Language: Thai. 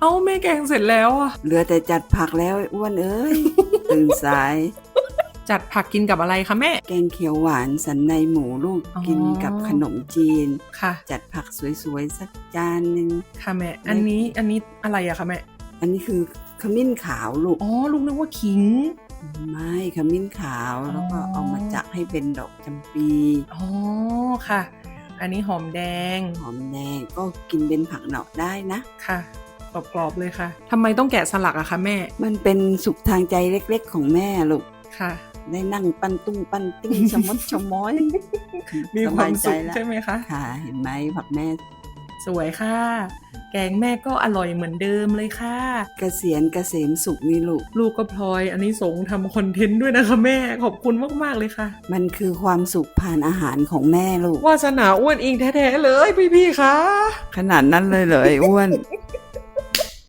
เอ้าแม่แกงเสร็จแล้วอะเหลือแต่จัดผักแล้วไอ้อ้วนเอ้ย ตื่นสาย จัดผักกินกับอะไรคะแม่ แกงเขียวหวานสันในหมูลูกอ๋อ กินกับขนมจีน ค่ะ จัดผักสวยๆ สักจานหนึ่งค่ะแม่ อันนี้อันนี้อะไรอะคะแม่ อันนี้คือขมิ้นขาวลูกอ๋อลูกนึกว่าขิง ไม่ขมิ้นขาวแล้วก็อ๋อเอามาจักให้เป็นดอกจำปีอ๋อค่ะ อันนี้หอมแดง หอมแดงก็กินเป็นผักเหนาได้นะ ค่ะ กรอบๆเลยค่ะทำไมต้องแกะสลักอะคะแม่ มันเป็นสุขทางใจเล็กๆ ของแม่ลูกค่ะได้นั่งปั้นตุ้งปั้นติ้งชะมดชะม้อยมีความสุขแล้วใช่ไหมคะค่ะ เห็นไหมผักแม่ สวยค่ะ แกงแม่ก็อร่อยเหมือนเดิมเลยค่ะ เกษียณเกษมสุขนี่ลูก ลูกก็พลอย อันนี้สงส์ทำคอนเทนต์ด้วยนะคะแม่ขอบคุณมาก ๆ เลยค่ะ มันคือความสุขผ่านอาหารของแม่ลูกวาสนาอ้วนอิงแท้ ๆ เลยพี่ๆคะขนาดนั้นเลยเหรอไอ้อ้วน